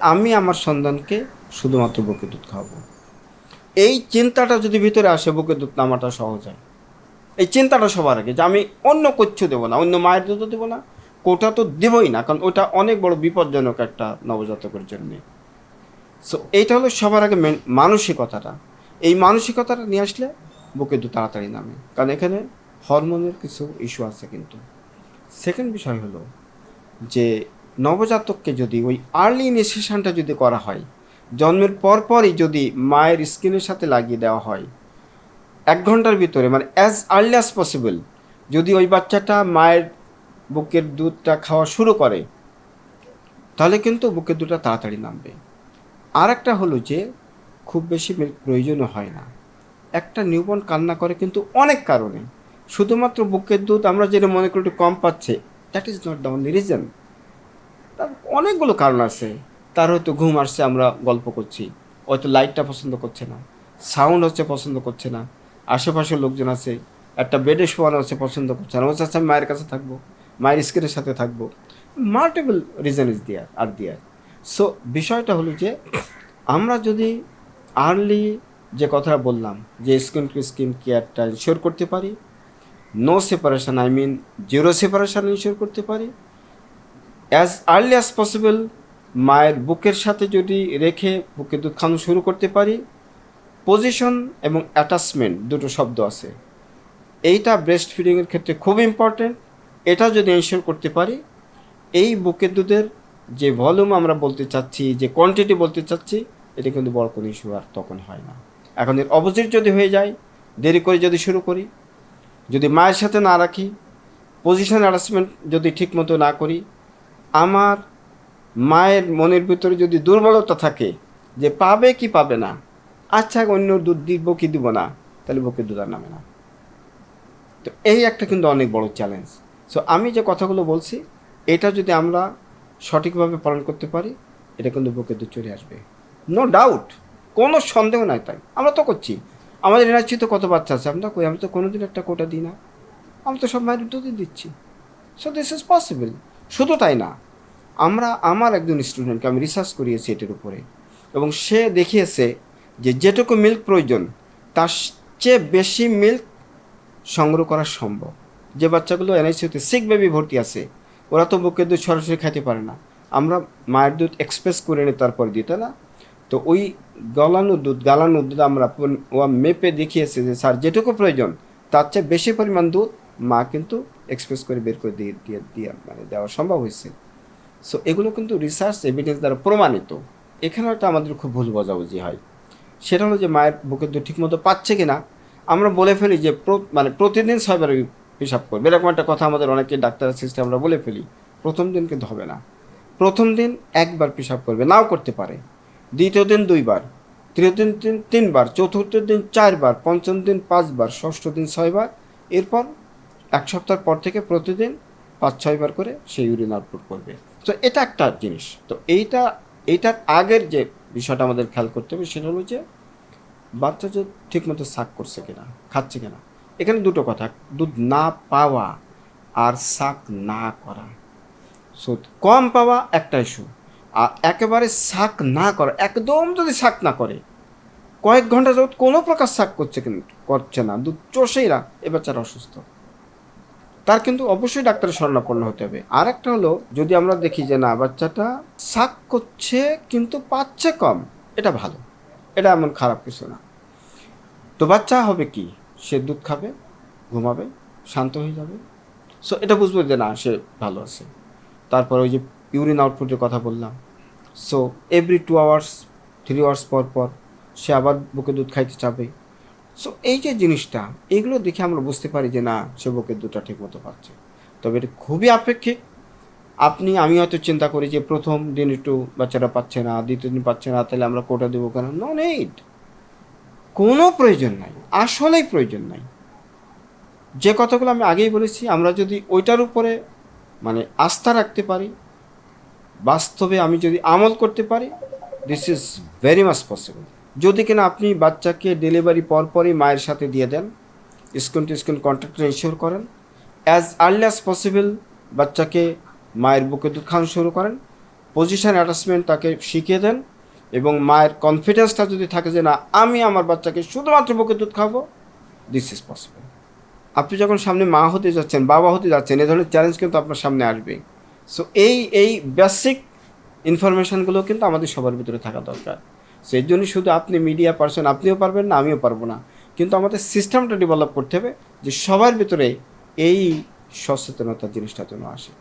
আমি আমার সন্তানকে শুধুমাত্র বুকে দুধ খাওয়াবো। এই চিন্তাটা যদি ভিতরে আসে, বুকে দুধ নামাটা সহজ হয়। এই চিন্তাটা সবার আগে যে আমি অন্য কিচ্ছু দেবো না, অন্য মায়ের দুধও দেবো না, কোটা তো দেবই না, কারণ ওটা অনেক বড় বিপজ্জনক একটা নবজাতকের জন্যে। সো এইটা হলো সবার আগে মেন- মানসিকতাটা। এই মানসিকতাটা নিয়ে আসলে বুকে দুধ তাড়াতাড়ি নামে। কারণ এখানে হরমোনের কিছু ইস্যু আছে কিন্তু। সেকেন্ড বিষয় হলো যে নবজাতককে যদি ওই আর্লি ইনিশিয়েশনটা যদি করা হয়, জন্মের পরপরই যদি মায়ের স্কিনের সাথে লাগিয়ে দেওয়া হয়, এক ঘণ্টার ভিতরে মানে অ্যাজ আর্লি অ্যাজ পসিবল যদি ওই বাচ্চাটা মায়ের বুকের দুধটা খাওয়া শুরু করে, তাহলে কিন্তু বুকের দুধটা তাড়াতাড়ি নামবে। আর একটা হলো যে, খুব বেশি প্রয়োজনও হয় না। একটা নিউবর্ন কান্না করে কিন্তু অনেক কারণে। শুধুমাত্র বুকের দুধ আমরা যেটা মনে করি একটু কম পাচ্ছে that is not the only reason তার অনেকগুলো কারণ আছে। তার হয়তো ঘুম আসছে আমরা গল্প করছি। হয়তো লাইটটা পছন্দ করছে না। সাউন্ড হচ্ছে পছন্দ করছে না। আশেপাশের লোকজন আছে। একটা বেডে শোয়ানো হচ্ছে পছন্দ করছে না। ও চাচ্ছে আমি মায়ের কাছে থাকব। মায়ের স্ক্রিনের সাথে থাকব। মাল্টিপল রিজন ইজ দিয়ার আর দিয়ার সো বিষয়টা হলো যে, আমরা যদি আর্লি যে কথা বললাম, যে স্কিন টু স্কিন কেয়ারটা ইনশিওর করতে পারি no separation I mean zero separation ensure করতে পারি অ্যাজ আর্লি অ্যাজ পসিবল মায়ের বুকের সাথে যদি রেখে বুকে দুধ খাওয়ানো শুরু করতে পারি পজিশন এবং অ্যাটাচমেন্ট দুটো শব্দ আছে। এইটা ব্রেস্ট ফিডিংয়ের ক্ষেত্রে খুব ইম্পর্ট্যান্ট এটা যদি এনশিওর করতে পারি, এই বুকের দুধের যে ভলিউম আমরা বলতে চাচ্ছি, যে কোয়ান্টিটি বলতে চাচ্ছি, এটা কিন্তু বড় কোনো ইস্যু আর তখন হয় না। এখন এর অপোজিট যদি হয়ে যায়, দেরি করে যদি শুরু করি, যদি মায়ের সাথে না রাখি পজিশন অ্যাডজাস্টমেন্ট যদি ঠিক মতো না করি আমার মায়ের মনের ভিতরে যদি দুর্বলতা থাকে, যে পাবে কি পাবে না আচ্ছা অন্য দুধ দিব কি দিব না, তাহলে বুকের দুধ আর নামে না। তো এই একটা কিন্তু অনেক বড় চ্যালেঞ্জ সো আমি যে কথাগুলো বলছি, এটা যদি আমরা সঠিকভাবে পালন করতে পারি, এটা কিন্তু বুকের দুধ চলে আসবে। নো ডাউট কোনো সন্দেহ নাই তাই। আমরা তো করছি। আমাদের এনার্জি তো কত বাচ্চা আছে? আমরা কই আমি তো কোনোদিন একটা কোটা দিই না। আমি তো সব মায়ের দুধই দিচ্ছি। সো দিস ইজ পসিবল শুধু তাই না, আমরা, আমার একজন স্টুডেন্টকে আমি রিসার্চ করিয়েছি এটার উপরে এবং সে দেখিয়েছে যে যেটুকু মিল্ক প্রয়োজন, তার চেয়ে বেশি মিল্ক সংগ্রহ করা সম্ভব। যে বাচ্চাগুলো এনআইসিউতে সিক বেবি ভর্তি আছে, ওরা তো বুকের দুধ সরাসরি খাইতে পারে না। আমরা মায়ের দুধ এক্সপ্রেস করে নিই তারপর দিতে না? তো ওই গলানো দুধ, গালানো দুধ আমরা মেপে দেখিয়েছে যে, স্যার, যেটুকু প্রয়োজন, তার চেয়ে বেশি পরিমাণ দুধ মা কিন্তু এক্সপ্রেস করে বের করে দিয়ে দিয়ে দিয়ে মানে দেওয়া সম্ভব হয়েছে। সো এগুলো কিন্তু রিসার্চ এভিডেন্স দ্বারা প্রমাণিত। এখানে একটা আমাদের খুব ভুল বোঝাবুঝি হয়। সেটা হলো যে মায়ের বুকের দুধ ঠিকমতো পাচ্ছে কি না আমরা বলে ফেলি যে মানে প্রতিদিন ছয়বার পেশাব করবে। এরকম একটা কথা আমাদের অনেকে ডাক্তার সিস্টেম আমরা বলে ফেলি, প্রথম দিন কিন্তু হবে না। প্রথম দিন একবার পেশাব করবে, নাও করতে পারে। দ্বিতীয় দিন দুইবার, তৃতীয় দিন তিন, তিনবার, চতুর্থ দিন চারবার, পঞ্চম দিন পাঁচবার, ষষ্ঠ দিন ছয়বার, এরপর এক সপ্তাহ পর থেকে প্রতিদিন পাঁচ ছয়বার করে সে ইউরিন আউটপুট করবে। তো এটা একটা জিনিস। তো এইটা, এইটার আগের যে বিষয়টা আমাদের খেয়াল করতে হবে সেটা হলো যে বাচ্চা যে ঠিকমতো সাক করছে কিনা, খাচ্ছে কিনা, এখানে দুটো কথা। দুধ না পাওয়া আর সাক না করা। সো কম পাওয়া একটা ইস্যু আর একেবারে শাক না করা, একদম যদি শাক না করে, কয়েক ঘণ্টা যাবত কোনো প্রকার শাক করছে কিন্তু করছে না। দুধ চষেই না এ বাচ্চারা অসুস্থ। তার কিন্তু অবশ্যই ডাক্তারের শরণাপন্ন হতে হবে। আর একটা হলো, যদি আমরা দেখি যে না, বাচ্চাটা শাক করছে কিন্তু পাচ্ছে কম, এটা ভালো। এটা এমন খারাপ কিছু না। তো বাচ্চা হবে কি? সে দুধ খাবে, ঘুমাবে, শান্ত হয়ে যাবে। সো এটা বুঝব যে না, সে ভালো আছে। তারপর ওই যে ইউরিন আউটপুটের কথা বললাম। So every two hours three hours পর পর সে আবার বুকে দুধ খাইতে চাবে। সো এই যে জিনিসটা, এগুলো দেখে আমরা বুঝতে পারি যে না সে বুকের দুধটা ঠিক মতো পাচ্ছে। তবে এটা খুবই আপেক্ষিক। আপনি, আমি হয়তো চিন্তা করি যে প্রথম দিন একটু বাচ্চারা পাচ্ছে না, দ্বিতীয় দিন পাচ্ছে না, তাহলে আমরা কোটা দেবো কেন? নো নেইড কোনো প্রয়োজন নাই। আসলেই প্রয়োজন নাই। যে কথাগুলো আমি আগেই বলেছি, আমরা যদি ওইটার উপরে মানে আস্থা রাখতে পারি, বাস্তবে আমি যদি আমল করতে পারি this is very much possible যদি কিনা আপনি বাচ্চাকে ডেলিভারি পরপরই মায়ের সাথে দিয়ে দেন skin to skin contact ensure করেন অ্যাজ আর্লি অ্যাজ পসিবল বাচ্চাকে মায়ের বুকে দুধ খাওয়ানো শুরু করেন পজিশন অ্যাটাচমেন্ট তাকে শিখিয়ে দেন এবং মায়ের কনফিডেন্সটা যদি থাকে যে না, আমি আমার বাচ্চাকে শুধুমাত্র বুকের দুধ খাব দিস ইজ পসিবল আপনি যখন সামনে মা হতে যাচ্ছেন, বাবা হতে যাচ্ছেন, এ ধরনের চ্যালেঞ্জ কিন্তু আপনার সামনে আসবে সো এই এই বেসিক ইনফরমেশানগুলো কিন্তু আমাদের সবার ভিতরে থাকা দরকার। সো এর জন্য শুধু আপনি মিডিয়া পারসন আপনিও পারবেন না, আমিও পারব না। কিন্তু আমাদের সিস্টেমটা ডেভেলপ করতে হবে যে সবার ভিতরে এই সচেতনতা জিনিসটা যেন আসে।